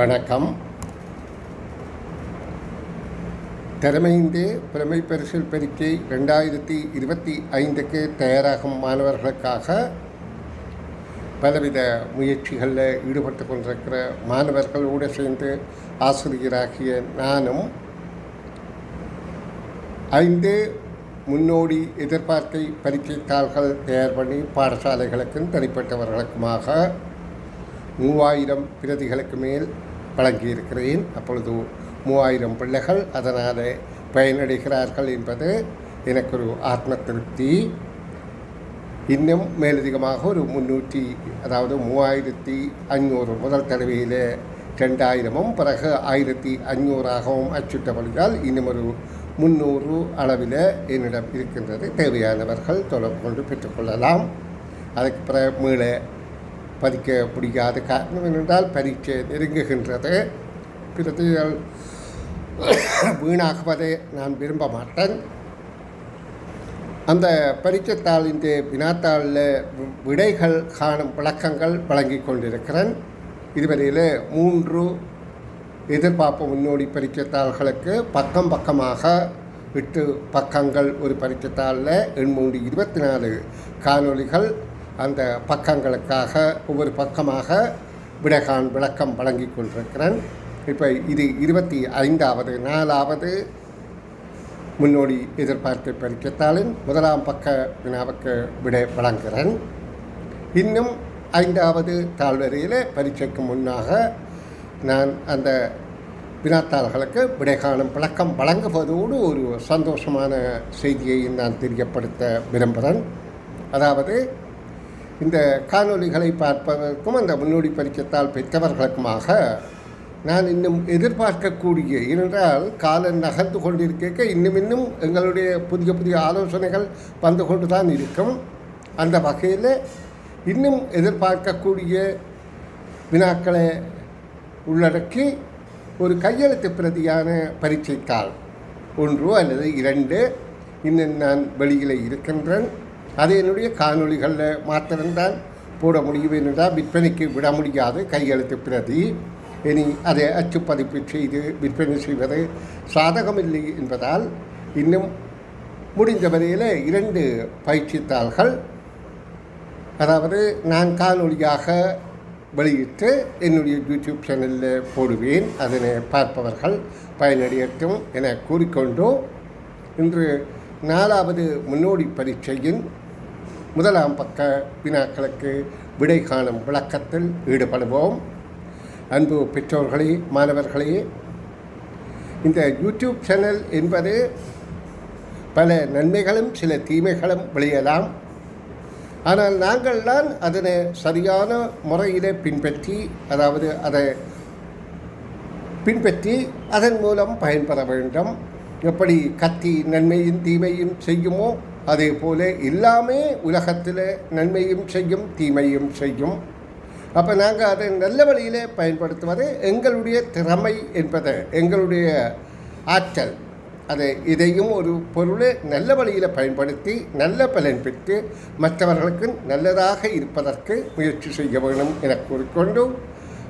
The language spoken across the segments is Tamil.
வணக்கம். திறமைந்து பிரமை பரிசில் பெருக்கி ரெண்டாயிரத்தி இருபத்தி ஐந்துக்கு தயாராகும் மாணவர்களுக்காக பலவித முயற்சிகளில் ஈடுபட்டு கொண்டிருக்கிற மாணவர்களோடு சேர்ந்து ஆசிரியராகிய நானும் ஐந்து முன்னோடி எதிர்பார்க்கை பரீட்சை தாள்கள் தயார் பண்ணி பாடசாலைகளுக்கும் தனிப்பட்டவர்களுக்குமாக மூவாயிரம் பிரதிகளுக்கு மேல் வழங்கியிருக்கிறேன். அப்பொழுது மூவாயிரம் பிள்ளைகள் அதனால் பயனடைகிறார்கள் என்பது எனக்கு ஒரு ஆத்ம திருப்தி. இன்னும் மேலதிகமாக ஒரு முன்னூற்றி அதாவது மூவாயிரத்தி அஞ்சூறு முதல் தடவையில் ரெண்டாயிரமும் பிறகு ஆயிரத்தி அஞ்சூறாகவும் அச்சுட்டபடியால் இன்னும் ஒரு முந்நூறு அளவில் என்னிடம் இருக்கின்றது. தேவையானவர்கள் தொடர்பு கொண்டு பெற்றுக்கொள்ளலாம் அதுக்கு பிறகு மீள பதிக்க முடியாத காரணம் என்னென்றால் பரீட்சை நெருங்குகின்றது. பிரதிகள் வீணாகுவதை நான் விரும்ப மாட்டேன். அந்த பரீட்சைத்தாளின் வினாத்தாளில் விடைகள் காணும் விளக்கங்கள் வழங்கி கொண்டிருக்கிறேன். இதுவரையில் மூன்று எதிர்பார்ப்பு முன்னோடி பரீட்சைத்தாள்களுக்கு பக்கம் பக்கமாக எட்டு பக்கங்கள் ஒரு பரீட்சைத்தாளில் எண்மூன்று இருபத்தி நாலு காணொளிகள் அந்த பக்கங்களுக்காக ஒவ்வொரு பக்கமாக விடகான் விளக்கம் வழங்கி கொண்டிருக்கிறேன். இப்போ இது இருபத்தி ஐந்தாவது நாலாவது முன்னோடி எதிர்பார்த்து பரீட்சைத்தாளின் முதலாம் பக்க வினாவுக்கு விடை வழங்குகிறேன். இன்னும் ஐந்தாவது தாழ்வரையில் பரீட்சைக்கு முன்னாக நான் அந்த வினாத்தாள்களுக்கு விடை காணும் விளக்கம் வழங்குவதோடு ஒரு சந்தோஷமான செய்தியை நான் தெரியப்படுத்த விரும்புகிறேன். அதாவது இந்த காணொலிகளை பார்ப்பதற்கும் அந்த முன்னோடி பரிச்சத்தால் பெற்றவர்களுக்குமாக நான் இன்னும் எதிர்பார்க்கக்கூடிய ஏனென்றால் காலம் நகர்ந்து கொண்டிருக்க இன்னும் இன்னும் எங்களுடைய புதிய புதிய ஆலோசனைகள் வந்து கொண்டு தான் இருக்கும். அந்த வகையில் இன்னும் எதிர்பார்க்கக்கூடிய வினாக்களை உள்ளடக்கி ஒரு கையெழுத்து பிரதியான பரீட்சைத்தாள் ஒன்று அல்லது இரண்டு இன்னும் நான் வெளியில் இருக்கின்றேன். அது என்னுடைய காணொளிகளில் மாத்திரம்தான் போட முடியும் என்றால் விற்பனைக்கு விட முடியாது கையெழுத்து பிரதி. இனி அதை அச்சுப்பதிப்பு செய்து விற்பனை செய்வது சாதகமில்லை என்பதால் இன்னும் முடிந்த வரையில் இரண்டு பயிற்சித்தாள்கள். அதாவது நான் காணொலியாக வெளியிட்டு என்னுடைய யூடியூப் சேனலில் போடுவேன் அதனை பார்ப்பவர்கள் பயனடையட்டும் என கூறிக்கொண்டு. இன்று நாலாவது முன்னோடி பரீட்சையின் முதலாம் பக்க வினாக்களுக்கு விடை காணும் விளக்கத்தில் ஈடுபடுவோம். அன்பு பெற்றோர்களே மாணவர்களே இந்த யூடியூப் சேனல் என்பது பல நன்மைகளும் சில தீமைகளும் விளையலாம். ஆனால் நாங்கள் தான் அதனை சரியான முறையில் பின்பற்றி அதாவது அதை பின்பற்றி அதன் மூலம் பயன்பெற வேண்டும். எப்படி கத்தி நன்மையும் தீமையும் செய்யுமோ அதே போல எல்லாமே உலகத்தில் நன்மையும் செய்யும் தீமையும் செய்யும். அப்போ நாங்கள் அதை நல்ல வழியில் பயன்படுத்துவது எங்களுடைய திறமை என்பதை எங்களுடைய ஆற்றல். அதை இதையும் ஒரு பொருளை நல்ல வழியில் பயன்படுத்தி நல்ல பலன் பெற்று மற்றவர்களுக்கு நல்லதாக இருப்பதற்கு முயற்சி செய்ய வேண்டும் என கூறிக்கொண்டு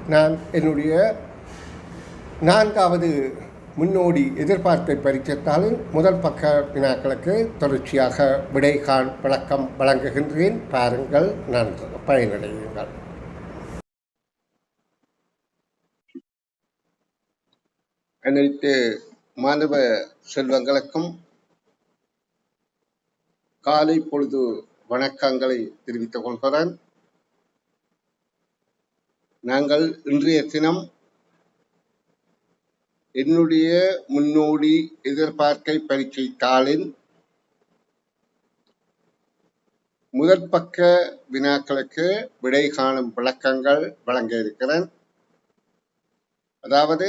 நான் என்னுடைய நான்காவது முன்னோடி எதிர்பார்ப்பை பரிச்சத்தாலும் முதல் பக்க வினாக்களுக்கு தொடர்ச்சியாக விடைகான் விளக்கம் வழங்குகின்றேன். பாருங்கள் நன்றி. பயனடையுங்கள். அனைத்து மாணவ செல்வங்களுக்கும் காலை பொழுது வணக்கங்களை தெரிவித்துக் கொள்கிறேன். நாங்கள் இன்றைய தினம் என்னுடைய முன்னோடி எதிர்பார்க்கை பரீட்சை தாளின் முதற் பக்க வினாக்களுக்கு விடை காணும் விளக்கங்கள் வழங்க இருக்கிறேன். அதாவது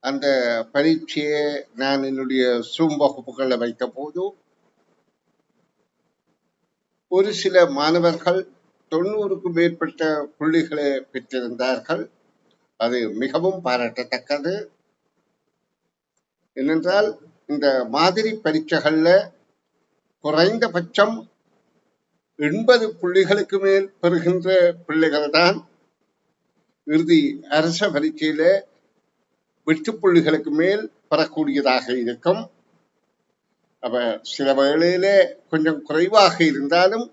அந்த பரீட்சையை நான் என்னுடைய சூம் வகுப்புகளில் வைத்த போது ஒரு சில மாணவர்கள் தொண்ணூறுக்கும் மேற்பட்ட புள்ளிகளை பெற்றிருந்தார்கள். அது மிகவும் பாராட்டத்தக்கது. ஏனென்றால் இந்த மாதிரி பரீட்சைகளில் குறைந்தபட்சம் எண்பது புள்ளிகளுக்கு மேல் பெறுகின்ற பிள்ளைகள் தான் இறுதி அரச பரீட்சையில வெட்டு புள்ளிகளுக்கு மேல் பெறக்கூடியதாக இருக்கும். அப்ப சில வேளையில கொஞ்சம் குறைவாக இருந்தாலும்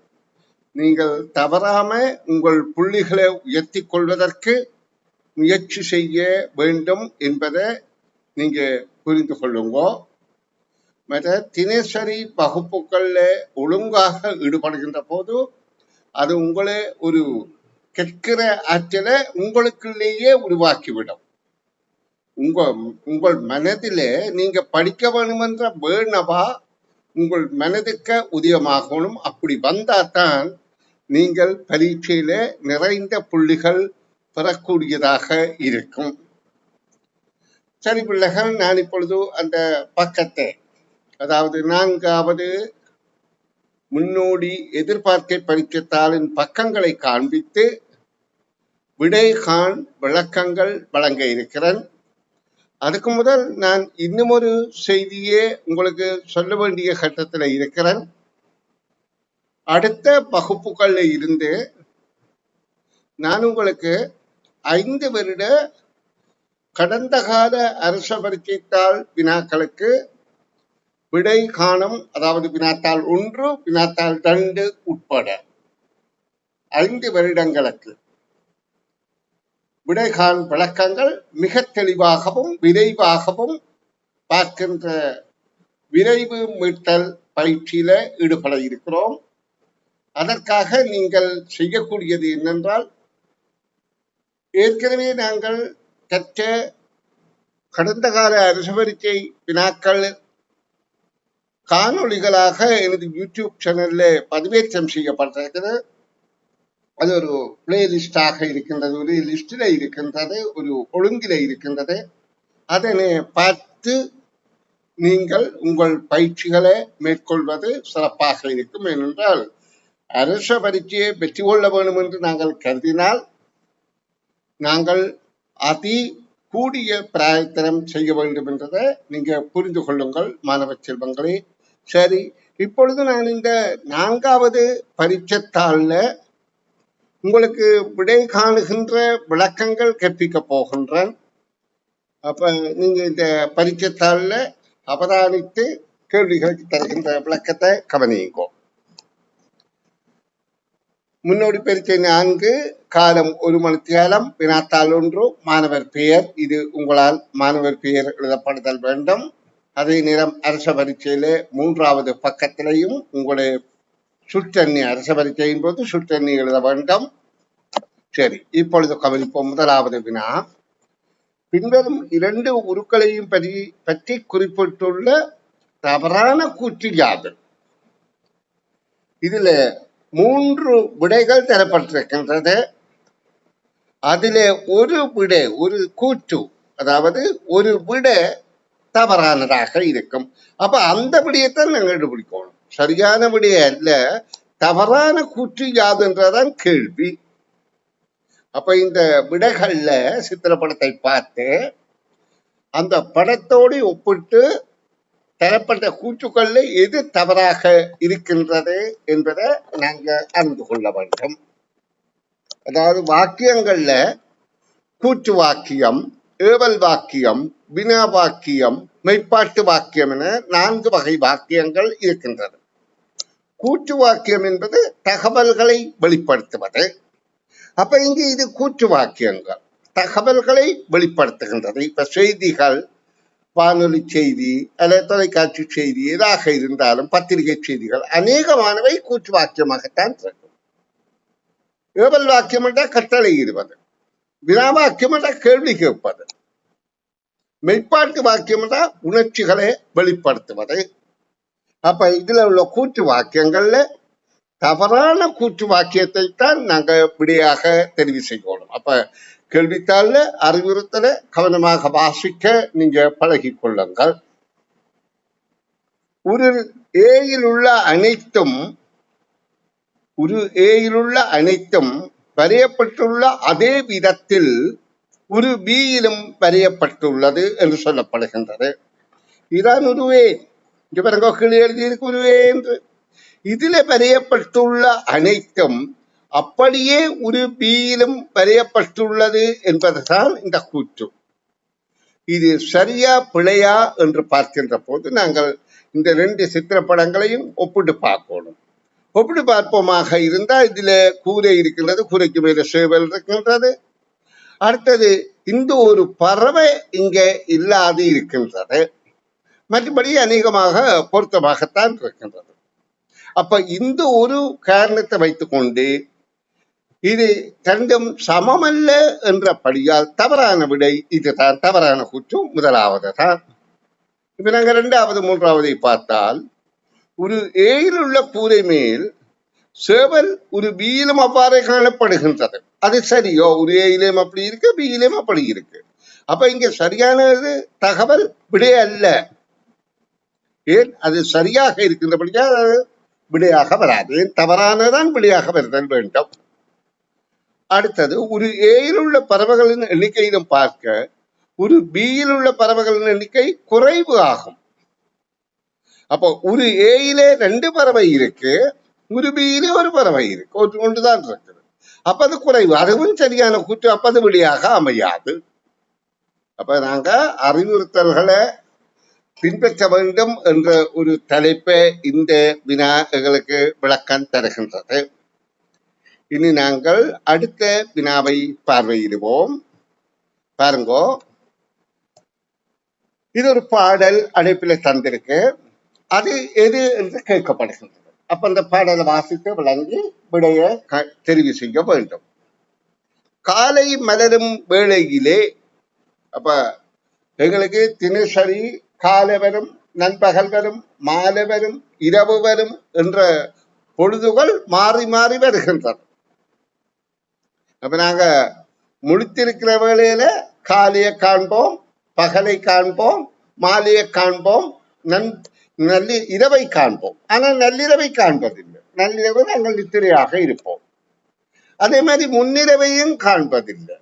நீங்கள் தவறாம உங்கள் புள்ளிகளை உயர்த்தி கொள்வதற்கு முயற்சி செய்ய வேண்டும் என்பதை நீங்க புரிந்து கொள்ளுங்க மற்ற தினசரி வகுப்புகள்ல ஒழுங்காக ஈடுபடுகின்ற போது அது உங்களை ஒரு கேட்கிற ஆற்றலை உங்களுக்குள்ளேயே உருவாக்கிவிடும். உங்க உங்கள் மனதிலே நீங்க படிக்க வேணுமென்ற வேணவா உங்கள் மனதுக்கு உதயமாகணும். அப்படி வந்தாதான் நீங்கள் பரீட்சையில நிறைந்த புள்ளிகள் பெறக்கூடியதாக இருக்கும். சரி பிள்ளைகள் நான் இப்பொழுது அந்த பக்கத்தை. அதாவது நான்காவது முன்னோடி எதிர்பார்க்கை பரீட்சைத்தாளின் பக்கங்களை காண்பித்து விடைகான் விளக்கங்கள் வழங்க இருக்கிறேன். அதுக்கு முதல் நான் இன்னும் ஒரு செய்தியே உங்களுக்கு சொல்ல வேண்டிய கட்டத்துல இருக்கிறேன். அடுத்த வகுப்புகள்ல இருந்து நான் உங்களுக்கு ஐந்து வருட கடந்த கால அரச பரீட்சைத்தாள் வினாக்களுக்கு விடை காணும் அதாவது வினாத்தாள் ஒன்று வினாத்தாள் ரெண்டு உட்பட ஐந்து வருடங்களுக்கு விடைகான் விளக்கங்கள் மிக தெளிவாகவும் விரைவாகவும் பார்க்கின்ற விரைவு மீட்டல் பயிற்சியில ஈடுபட இருக்கிறோம். அதற்காக நீங்கள் செய்யக்கூடியது என்னென்றால் ஏற்கனவே நாங்கள் கற்ற கடந்த கால அரசவரிச்சை வினாக்கள் காணொளிகளாக எனது யூடியூப் சேனல்ல பதிவேற்றம் செய்யப்பட்டிருக்கிறது அது ஒரு பிளேலிஸ்டாக இருக்கின்றது ஒரு லிஸ்டில் இருக்கின்றது ஒரு ஒழுங்கில இருக்கின்றது அதனை பார்த்து நீங்கள் உங்கள் பயிற்சிகளை மேற்கொள்வது சிறப்பாக இருக்கும் ஏனென்றால் அரச பரீட்சையை வெற்றி கொள்ள வேண்டும் என்று நாங்கள் கருதினால் நாங்கள் அதி கூடிய பிராயத்தனம் செய்ய வேண்டும் என்றதை நீங்க புரிந்து கொள்ளுங்கள் மாணவ செல்வங்களே. சரி இப்பொழுது நான் இந்த நான்காவது பரீட்சைத்தாள்ல உங்களுக்கு விடை காணுகின்ற விளக்கங்கள் கற்பிக்க போகின்றேன். அப்ப நீங்க இந்த பரீட்சைத்தாள்ல அவதானித்து கேள்விகளுக்கு தருகின்ற விளக்கத்தை கவனியுங்கோ. முன்னோடி பரீட்சை நான்கு காலம் ஒரு மணித்தியாலம் வினாத்தாள் ஒன்று மாணவர் பெயர் இது உங்களால் மாணவர் பெயர் எழுதப்படுதல் வேண்டும். அதே நேரம் அரச பரீட்சையிலே மூன்றாவது பக்கத்திலையும் உங்களுடைய சுற்றண்ணி அரச பரீட்சையின் போது சுற்றண்ணி எழுத வேண்டும். சரி இப்பொழுது கவனிப்போம் முதலாவது வினா. பின்வரும் இரண்டு உருக்களையும் பற்றி பற்றி குறிப்பிட்டுள்ள தவறான கூற்று யாது? இதுல மூன்று விடைகள் தரப்பட்டிருக்கின்றது. அதிலே ஒரு விடை ஒரு கூற்று அதாவது ஒரு விடை தவறானதாக இருக்கும். அப்ப அந்த விடையைத்தான் நாங்கள் கண்டுபிடிக்கணும். சரியான விடைய அல்ல தவறான கூற்று யாதுன்றதான் கேள்வி. அப்ப இந்த விடைகள்ல சித்திரப்படத்தை பார்த்து அந்த படத்தோடு ஒப்பிட்டு தரப்பட்ட கூற்றுக்கள்ல எது தவறாக இருக்கின்றது என்பதை நாங்க அறிந்து கொள்ள வேண்டும். அதாவது வாக்கியங்கள்ல கூற்று வாக்கியம் ஏவல் வாக்கியம் வினா வாக்கியம் மெய்ப்பாட்டு வாக்கியம் என நான்கு வகை வாக்கியங்கள் இருக்கின்றது. கூற்று வாக்கியம் என்பது தகவல்களை வெளிப்படுத்துவது. அப்ப இங்கு இது கூற்று வாக்கியங்கள். தகவல்களை வெளிப்படுத்துகின்றது. இப்ப செய்திகள் வானொலி செய்தி அல்லது தொலைக்காட்சி செய்தி எதாக இருந்தாலும் பத்திரிகை செய்திகள் அநேகமானவை கூச்சு வாக்கியமாகத்தான் இருக்கும் ஏவல் வாக்கியம் என்றால் கட்டளை இடுவது வினா வாக்கியம் என்றால் கேள்வி கேட்பது மெய்ப்பாட்டு வாக்கியம் என்றால் உணர்ச்சிகளை வெளிப்படுத்துவது. அப்ப இதுல உள்ள கூற்று வாக்கியங்கள்ல தவறான கூற்று வாக்கியத்தை தான் நாங்கள் விடையாக தெரிவு செய்யணும் அப்ப கேள்வித்தாள்ல அறிவுறுத்தல கவனமாக வாசிக்க நீங்க பழகி கொள்ளுங்கள். ஒரு ஏயில் உள்ள அனைத்தும் ஒரு ஏயில் உள்ள அனைத்தும் வரையப்பட்டுள்ள அதே விதத்தில் ஒரு பியிலும் வரையப்பட்டுள்ளது என்று சொல்லப்படுகின்றது. இதான் உருவே இங்க பாருங்க கீழே எழுதியிருக்கு உருவே என்று. இதில் வரையப்பட்டுள்ள அனைத்தும் அப்படியே ஒரு பியிலும் வரையப்பட்டுள்ளது என்பதுதான் இந்த கூற்று. இது சரியா பிழையா என்று பார்க்கின்ற போது நாங்கள் இந்த ரெண்டு சித்திரப்படங்களையும் ஒப்பிட்டு பார்க்கணும். ஒப்பிட்டு பார்ப்போமாக இருந்தால் இதில் கூரை இருக்கின்றது கூரைக்கு மேல சேவல் இருக்கின்றது. அடுத்தது இந்த ஒரு பறவை இங்கே இல்லாது இருக்கின்றது. மற்றபடி அநேகமாக பொருத்தமாகத்தான் இருக்கின்றது. அப்ப இந்த ஒரு காரணத்தை வைத்துக்கொண்டு இது ரெண்டும் சமமல்ல என்றபடியால் தவறான விடை இதுதான். தவறான குற்றம் முதலாவது தான் இப்ப நாங்க இரண்டாவது மூன்றாவதை பார்த்தால் ஒரு ஏயில் உள்ள கூரை மேல் சேவல் ஒரு பீலும் அவ்வாறே காணப்படுகின்றது. அது சரியோ? ஒரு ஏயிலும் அப்படி இருக்கு பீயிலும் அப்படி இருக்கு. அப்ப இங்க சரியானது தகவல் விடை அல்ல. ஏன்? அது சரியாக இருக்கின்றபடியா விடையாக வராது. தவறானதான் விடையாக வருதல் வேண்டும். அடுத்தது ஒரு ஏயில் உள்ள பறவைகளின் எண்ணிக்கையிலும் பார்க்க ஒரு பியில் உள்ள பறவைகளின் எண்ணிக்கை குறைவு ஆகும். அப்போ ஒரு ஏயிலே ரெண்டு பறவை இருக்கு ஒரு பியிலே ஒரு பறவை இருக்கு ஒரு ஒன்றுதான் இருக்குது. அப்ப அது குறைவு அதுவும் சரியான கூற்று அப்பது வழியாக அமையாது. அப்ப நாங்க அறிவுறுத்தல்களை பின்பற்ற வேண்டும் என்ற ஒரு தலைப்பை இந்த வினா எங்களுக்கு விளக்கம் தருகின்றது. இனி நாங்கள் அடுத்த வினாவை பார்வையிடுவோம். பாருங்கோ. இது ஒரு பாடல் அழைப்பில தந்திருக்கு. அது எது என்று கேட்கப்படுகின்றது. அப்ப அந்த பாடலை வாசித்து விளங்கி விடைய தெரிவு செய்ய வேண்டும். காலை மலரும் வேளையிலே அப்ப எங்களுக்கு தினசரி காலை வரும் நண்பகல் வரும் மாலை வரும் இரவு வரும் என்ற பொழுதுகள் மாறி மாறி வருகின்றன. அப்ப நாங்க முழித்திருக்கிற வேளையில காலையை காண்போம் பகலை காண்போம் மாலையை காண்போம் நன் நல்லி இரவை காண்போம். ஆனால் நள்ளிரவை காண்பதில்லை. நள்ளிரவு நாங்கள் நித்திரையாக இருப்போம். அதே மாதிரி முன்னிரவையும் காண்பதில்லை.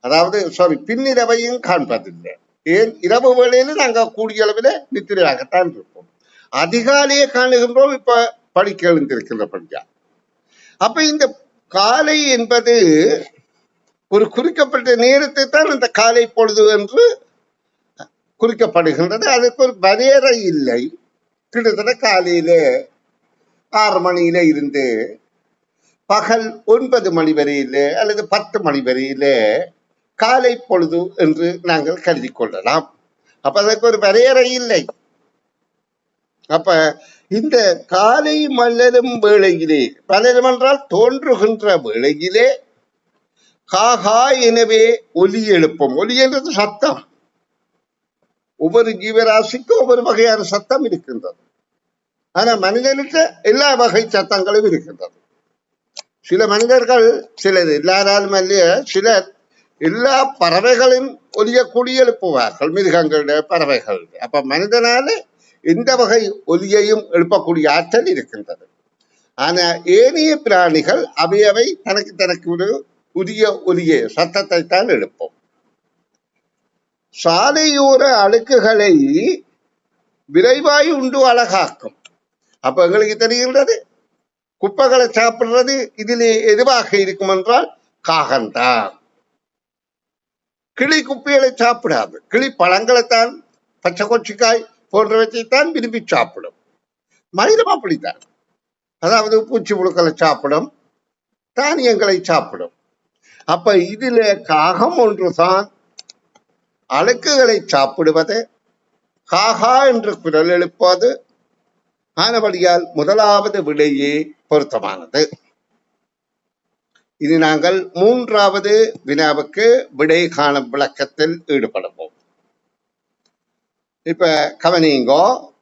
அதாவது சாரி பின்னிரவையும் காண்பதில்லை. ஏன்? இரவு வேளையில நாங்க கூடிய அளவில் நித்திரையாகத்தான் இருப்போம். அதிகாலையை காணுகின்றோம் இப்ப படிக்க எழுந்திருக்கின்றபடியா அப்ப இந்த காலை என்பது ஒரு குறிக்கப்பட்ட நேரத்தை தான் அந்த காலை பொழுது என்று குறிக்கப்படுகின்றது. அதுக்கு ஒரு வரையறை இல்லை. கிட்டத்தட்ட காலையில ஆறு மணியில இருந்து பகல் ஒன்பது மணி வரையில அல்லது பத்து மணி வரையில காலை பொழுது என்று நாங்கள் கருதி கொள்ளலாம். அப்ப அதற்கு ஒரு வரையறை இல்லை. அப்ப இந்த காலை மலரும் வேளையிலே மலரும் என்றால் தோன்றுகின்ற வேளையிலே காகா எனவே ஒலி எழுப்பும். ஒலி என்றது சத்தம். ஒவ்வொரு ஜீவராசிக்கும் ஒவ்வொரு வகையான சத்தம் இருக்கின்றது. ஆனா மனிதனுக்கு எல்லா வகை சத்தங்களும் இருக்கின்றது. சில மனிதர்கள் சிலர் எல்லாராலும் அல்ல சிலர் எல்லா பறவைகளின் ஒலிய குடி எழுப்புவார்கள். மிருகங்களுடைய பறவைகள். அப்ப மனிதனால இந்த வகை ஒலியையும் எழுப்பக்கூடிய ஆற்றல் இருக்கின்றது. ஆனா ஏனைய பிராணிகள் அவையவை தனக்கு தனக்கு ஒரு புதிய ஒலியை சத்தத்தை தான் எழுப்போம். சாலையோர அழுக்குகளை விரைவாய் உண்டு அழகாக்கும். அப்ப எங்களுக்கு தெரிகின்றது குப்பைகளை சாப்பிடுறது இதிலே எதுவாக இருக்கும் என்றால் காகம்தான். கிளி குப்பைகளை சாப்பிடாது. கிளி பழங்களைத்தான் பச்சை கொச்சிக்காய் போன்றவற்றைத்தான் விரும்பி சாப்பிடும். மனிதம் அப்படித்தான். அதாவது பூச்சி புழுக்களை சாப்பிடும் தானியங்களை சாப்பிடும். அப்ப இதுல காகம் ஒன்றுதான். அழுக்குகளை சாப்பிடுவது காகா என்று குரல் எழுப்பது ஆனபடியால் முதலாவது விடையே பொருத்தமானது. இது நாங்கள் மூன்றாவது வினாவுக்கு விடை காணும் விளக்கத்தில் ஈடுபடுவோம். இப்ப கவனிங்கோ.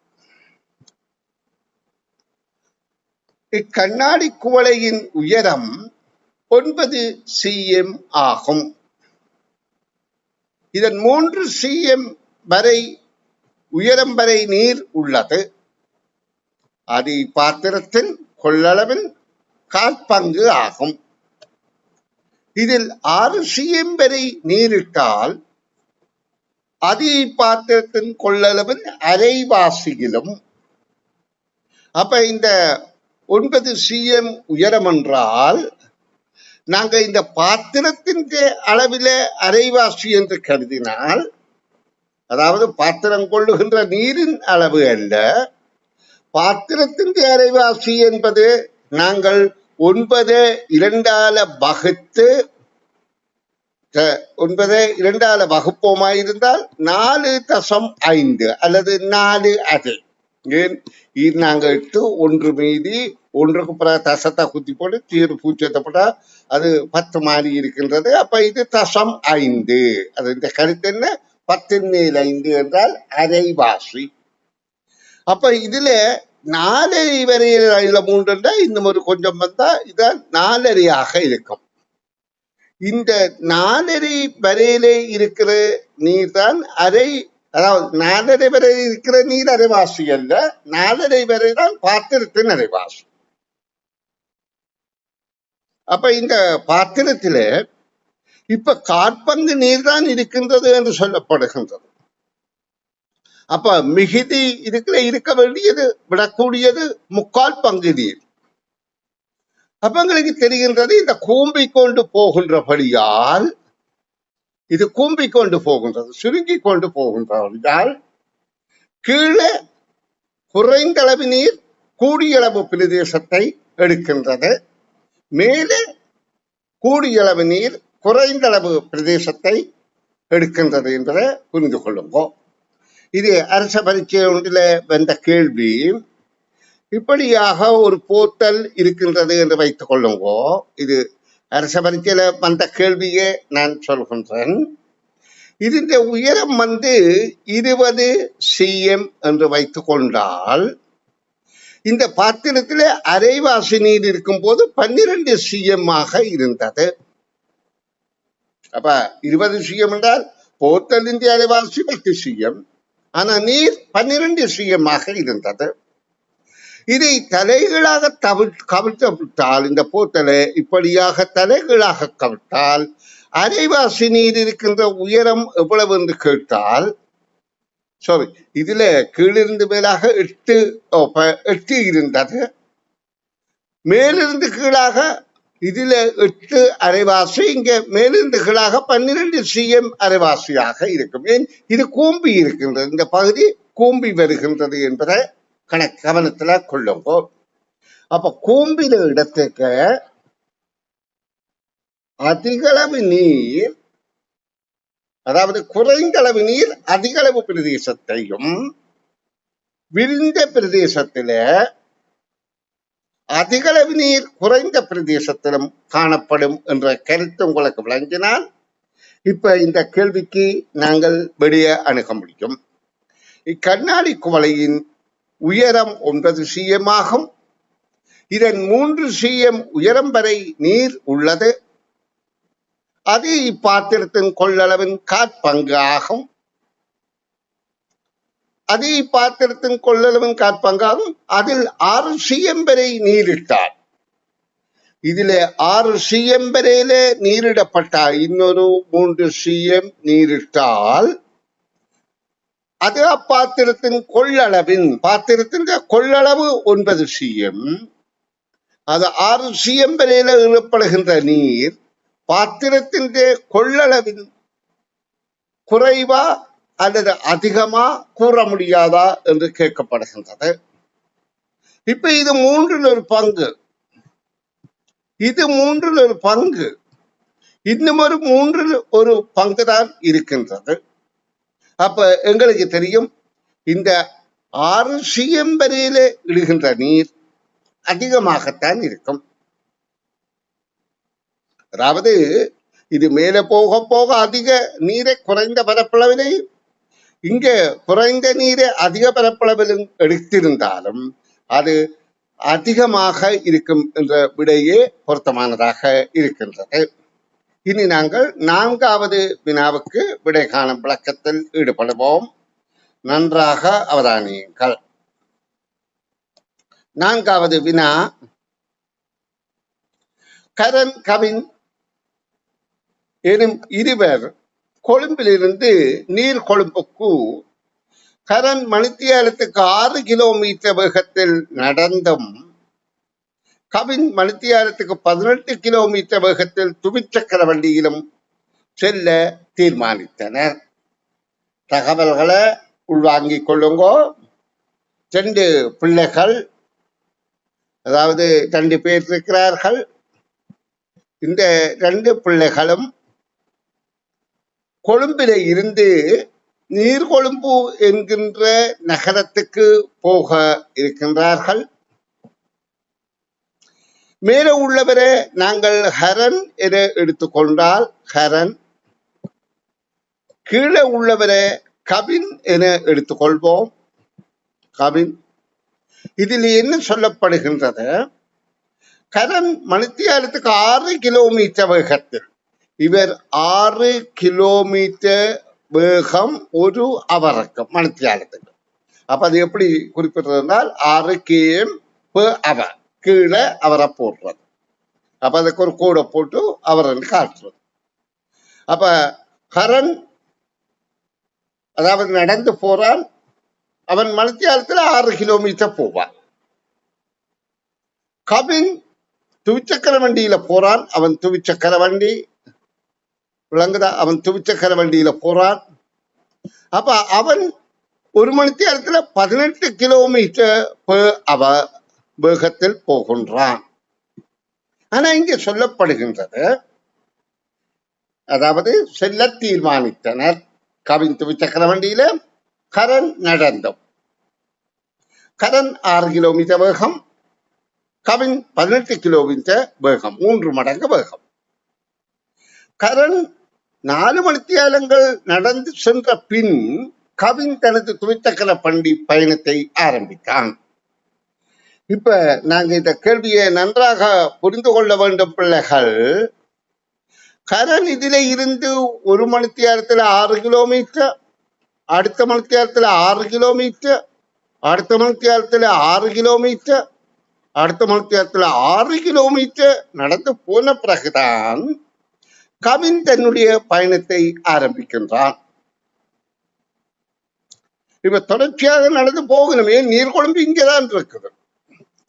இக்கண்ணாடி குவளையின் உயரம் ஒன்பது சிஎம் ஆகும். இதன் மூன்று சிஎம் வரை உயரம் வரை நீர் உள்ளது. அது இப்பாத்திரத்தின் கொள்ளளவில் காற்பங்கு ஆகும். இதில் ஆறு சிஎம் வரை நீரிட்டால் அது இப்பாத்திரத்தின் கொள்ளளவின் அரைவாசியிலும். அப்ப இந்த ஒன்பது சிஎம் உயரம் என்றால் நாங்க இந்த பாத்திரத்தின் அளவில அரைவாசி என்று கருதினால் அதாவது பாத்திரம் கொள்ளுகின்ற நீரின் அளவு அல்ல பாத்திரத்தின் அரைவாசி என்பது நாங்கள் ஒன்பது இரண்டால வகுத்து ஒன்பது இரண்டால வகுப்போமாயிருந்தால் நாலு தசம் ஐந்து அல்லது நாலு அது. ஏன்? இது நாங்க ஒன்று மீதி ஒன்றுக்கு பிறகு தசத்தை குத்தி போட்டு தீர் பூச்சத்தை போட்டால் அது பத்து மாறி இருக்கின்றது. அப்ப இது தசம் ஐந்து. அது இந்த கருத்து என்ன? பத்தின் மேல் ஐந்து என்றால் அரைவாசி. அப்ப இதுல நாலரை வரையில் மூன்று என்றால் இன்னும் ஒரு கொஞ்சம் வந்தா இதான் நாலரையாக இருக்கும். இந்த நாலரை வரையிலே இருக்கிற நீர் தான் அரை அதாவது நாலரை வரை இருக்கிற நீர் அரைவாசி அல்ல நாலரை வரை தான் பாத்திரத்தின் அரைவாசி. அப்ப இந்த பாத்திரத்தில இப்ப காற்பங்கு நீர் தான் இருக்கின்றது என்று சொல்லப்படுகின்றது. அப்ப மிகுதி இருக்கிற இருக்க வேண்டியது விடக்கூடியது முக்கால் பங்கு நீர். அப்பங்களுக்கு தெரிகின்றது இந்த கூம்பி கொண்டு போகின்றபடியால் இது கூம்பி கொண்டு போகின்றது சுருங்கி கொண்டு போகின்றபடியால் கீழே குறைந்த அளவு நீர் கூடியளவு பிரதேசத்தை எடுக்கின்றது. மேலே கூடியளவு நீர் குறைந்த அளவு பிரதேசத்தை எடுக்கின்றது என்பதை புரிந்து கொள்ளுங்க. இது அரச பரீட்சை ஒன்றில் வந்த கேள்வி. இப்படியாக ஒரு போர்ட்டல் இருக்கின்றது என்று வைத்துக் கொள்ளுங்கோ. இது அரச வந்த கேள்வியே நான் சொல்கின்றேன். இதன் உயரம் வந்து இருபது சிஎம் என்று வைத்து கொண்டால் இந்த பாத்திரத்தில் அரைவாசி நீர் இருக்கும்போது பன்னிரண்டு சிஎம் ஆக இருந்தது. அப்ப இருபது சிஎம் என்றால் போர்ட்டலின் அரைவாசி பத்து சிஎம். ஆனா நீர் பன்னிரண்டு சிஎம் ஆக இருந்தது. இதை தலைகளாக தவி கவிழ்த்தவிட்டால் இந்த போத்தலை இப்படியாக தலைகளாக கவிழ்த்தால் அரைவாசி நீர் இருக்கின்ற உயரம் எவ்வளவு என்று கேட்டால் சாரி இதுல கீழிருந்து மேலாக எட்டு எட்டு இருந்தது. மேலிருந்து கீழாக இதுல எட்டு அரைவாசி இங்க மேலிருந்து கீழாக பன்னிரண்டு சிஎம் அரைவாசியாக இருக்கும். ஏன்? இது கூம்பி இருக்கின்றது. இந்த பகுதி கூம்பி வருகின்றது என்பதை கணக்கு கவனத்துல கொள்ளுங்க. அப்ப கூம்பின இடத்துக்கு அதிகளவு நீர் அதாவது குறைந்த அளவு நீர் அதிகளவு பிரதேசத்தையும் விரிந்த பிரதேசத்தில அதிகளவு நீர் குறைந்த பிரதேசத்திலும் காணப்படும் என்ற கருத்து உங்களுக்கு விளங்கினால் இப்ப இந்த கேள்விக்கு நாங்கள் வெளியே அணுக முடியும். இக்கண்ணாடி குவளையின் உயரம் ஒன்பது சிஎம் ஆகும் இதன் மூன்று சிஎம் உயரம் வரை நீர் உள்ளது. அது இப்பாத்திரத்தின் கொள்ளளவின் காற்பங்கு ஆகும். அது இப்பாத்திரத்தின் கொள்ளளவின் காற்பங்காகும். அதில் ஆறு சிஎம் வரை நீரிட்டார். இதிலே ஆறு சிஎம் வரையிலே நீரிடப்பட்டால் இன்னொரு மூன்று சிஎம் நீரிட்டால் அது அப்பாத்திரத்தின் கொள்ளளவின் பாத்திரத்தின் கொள்ளளவு ஒன்பது சிஎம். அது ஆறு சிஎம் வரையில இழப்படுகின்ற நீர் பாத்திரத்தின் கொள்ளளவின் குறைவா அல்லது அதிகமா கூற முடியாதா என்று கேட்கப்படுகின்றது. இப்ப இது மூன்றில் ஒரு பங்கு. இது மூன்றில் ஒரு பங்கு. இன்னும் ஒரு மூன்றில் ஒரு பங்கு தான் இருக்கின்றது. அப்ப எங்களுக்கு தெரியும் இந்த ஆறு சிஎம் இடுகின்ற நீர் அதிகமாகத்தான் இருக்கும். அதாவது இது மேலே போக போக அதிக நீரை குறைந்த பரப்பளவிலையும் இங்கே குறைந்த நீரை அதிக பரப்பளவிலும் எடுத்திருந்தாலும் அது அதிகமாக இருக்கும் என்ற விடையே பொருத்தமானதாக இருக்கின்றது. இனி நாங்கள் நான்காவது வினாவுக்கு விடை காணும் விளக்கத்தில் ஈடுபடுவோம். நன்றாக அவதானியுங்கள். நான்காவது வினா. கரண் கவின் எனும் இருவர் கொழும்பிலிருந்து நீர் கொழும்புக்கு கரண் மணித்தியாலத்துக்கு ஆறு கிலோமீட்டர் வேகத்தில் நடந்தும் கவின் மலத்தியாரத்துக்கு பதினெட்டு கிலோமீட்டர் வேகத்தில் துவிச்சக்கர வண்டியிலும் செல்ல தீர்மானித்தனர். தகவல்களை உள்வாங்கிக் கொள்ளுங்கோ. ரெண்டு பிள்ளைகள் அதாவது ரெண்டு பேர் இருக்கிறார்கள். இந்த ரெண்டு பிள்ளைகளும் கொழும்பில இருந்து நீர்கொழும்பு என்கின்ற நகரத்துக்கு போக இருக்கின்றார்கள். மேலே உள்ளவரை நாங்கள் ஹரன் என எடுத்துக்கொண்டால் ஹரன். கீழே உள்ளவரை கபின் என எடுத்துக்கொள்வோம் கபின். இதில் என்ன சொல்லப்படுகின்றது? கரன் மணித்தியாலத்துக்கு ஆறு கிலோமீட்டர் வேகத்தில். இவர் ஆறு கிலோமீட்டர் வேகம் ஒரு அவருக்கு மணித்தியாலத்துக்கு. அப்ப அது எப்படி குறிப்பிட்டிருந்தால் ஆறு கேஎம் அவர் கீழே அவரை போடுறது. அப்ப அதுக்கு ஒரு கூடை போட்டு அவரன்னு காட்டுறது. அப்ப கரண் அதாவது நடந்து போறான். அவன் மணித்தியாலத்துல ஆறு கிலோமீட்டர் போவான். கவின் துவிச்சக்கர வண்டியில போறான். அவன் துவிச்சக்கர வண்டி. விளங்குதா? அவன் துவிச்சக்கர வண்டியில போறான். அப்ப அவன் ஒரு மணித்தியாலத்துல பதினெட்டு கிலோமீட்டர் அவ வேகத்தில் போகின்றான். ஆனா இங்க சொல்லப்படுகின்றது அதாவது செல்ல தீர்மானித்தனர். கவின் துவிச்சக்கர வண்டியில கரண் நடந்தோம். கரண் ஆறு கிலோமீட்டர் வேகம் கவின் பதினெட்டு கிலோமீட்டர் வேகம் மூன்று மடங்கு வேகம். கரண் நாலு மணித்தியாலங்கள் நடந்து சென்ற பின் கவின் தனது துவிச்சக்கர பண்டி பயணத்தை ஆரம்பித்தான். இப்ப நாங்க இந்த கேள்வியை நன்றாக புரிந்து கொள்ள வேண்டும் பிள்ளைகள். கரன் இதுல இருந்து ஒரு மணி மணித்தியாலத்துல ஆறு கிலோமீட்டர் அடுத்த மணித்தியாலத்துல ஆறு கிலோமீட்டர் அடுத்த மணித்தியாலத்துல ஆறு கிலோமீட்டர் அடுத்த மணித்தியாலத்துல ஆறு கிலோமீட்டர் நடந்து போன பிறகுதான் கவின் தன்னுடைய பயணத்தை ஆரம்பிக்கின்றான். இப்ப தொடர்ச்சியாக நடந்து போகணுமே நீர்கொழும்பு இங்கதான் இருக்குது.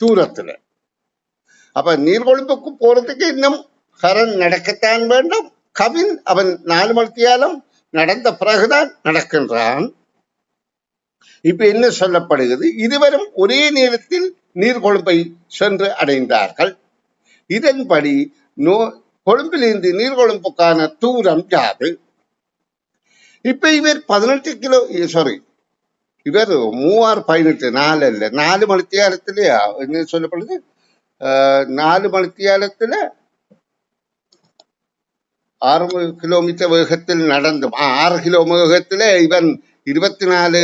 தூரத்துல. அப்ப நீர்கொழும்புக்கு போறதுக்கு இன்னும் கரண் நடக்கத்தான் வேண்டும். கவின் அவன் நாலு மணித்தியாலம் நடந்த பிறகுதான் நடக்கின்றான். இப்ப என்ன சொல்லப்படுகிறது? இருவரும் ஒரே நேரத்தில் நீர்கொழும்பை சென்று அடைந்தார்கள். இதன்படி நோ கொழும்பிலிருந்து நீர்கொழும்புக்கான தூரம் யாது? இப்ப இவர் பதினெட்டு கிலோ சாரி இவர் மூவார் பதினெட்டு நாலு இல்லை. நாலு மணித்தியாலத்திலேயா என்ன சொல்லப்படுது? ஆஹ், நாலு மணித்தியாலத்துல ஆறு கிலோமீட்டர் வேகத்தில் நடந்து ஆறு கிலோ வேகத்தில் இவன் இருபத்தி நாலு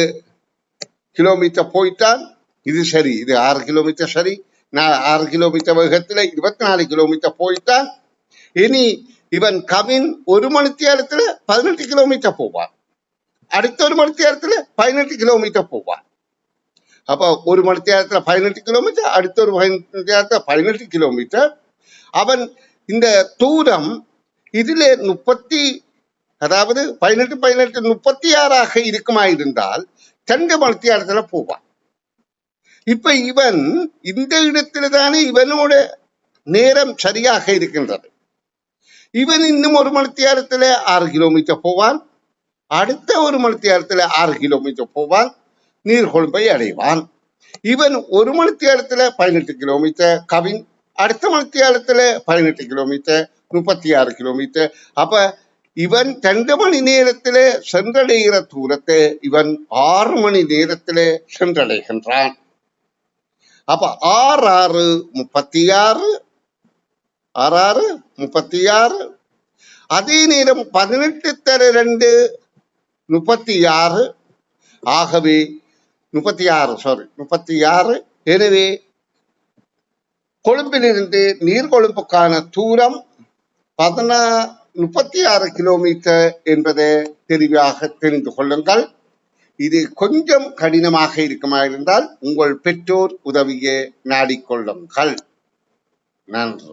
கிலோமீட்டர் போயிட்டான். இது சரி இது ஆறு கிலோமீட்டர் சரி. நான் ஆறு கிலோமீட்டர் வேகத்தில் இருபத்தி நாலு கிலோமீட்டர் போயிட்டான். இனி இவன் கவின் ஒரு மணித்தியாலத்துல பதினெட்டு கிலோமீட்டர் போவான். அடுத்த ஒரு மணி மணித்தியாலத்துல பதினெட்டு கிலோமீட்டர் போவான் அப்ப ஒரு மணி மணித்தியாலத்துல பதினெட்டு கிலோமீட்டர் அடுத்த ஒரு மணித்தியாலத்துல பதினெட்டு கிலோமீட்டர் அவன் இந்த தூரம் இதுல முப்பத்தி அதாவது பதினெட்டு பதினெட்டு முப்பத்தி ஆறாக இருக்குமா இருந்தால் ரெண்டு மணி மணித்தியாலத்துல போவான் இப்ப இவன் இந்த இடத்துல தானே இவனோட நேரம் சரியாக இருக்கின்றது இவன் இன்னும் ஒரு மணி மணித்தியாலத்துல ஆறு கிலோமீட்டர் போவான் அடுத்த ஒரு மணி நேரத்தில் ஆறு கிலோமீட்டர் போவான் நீர்கொழும்பை அடைவான். இவன் ஒரு மணி நேரத்தில் பதினெட்டு கிலோமீட்டர் கவின் அடுத்த மணி நேரத்தில் பதினெட்டு கிலோமீட்டர் முப்பத்தி ஆறு கிலோமீட்டர் அப்போ இவன் ரெண்டு மணி நேரத்தில் சென்றடைகிற தூரத்தை இவன் ஆறு மணி நேரத்தில் சென்றடைகின்றான். அப்ப ஆறு ஆறு முப்பத்தி ஆறு ஆறு ஆறு முப்பத்தி ஆறு அதே நேரம் பதினெட்டு தர ரெண்டு முப்பத்தி ஆறு ஆகவே முப்பத்தி ஆறு சாரி முப்பத்தி ஆறு எனவே கொழும்பிலிருந்து நீர்கொழும்புக்கான தூரம் பதினா முப்பத்தி ஆறு கிலோமீட்டர் என்பதை தெளிவாக தெரிந்து கொள்ளுங்கள். இது கொஞ்சம் கடினமாக இருக்குமா இருந்தால் உங்கள் பெற்றோர் உதவியை நாடிக்கொள்ளுங்கள். நன்றி.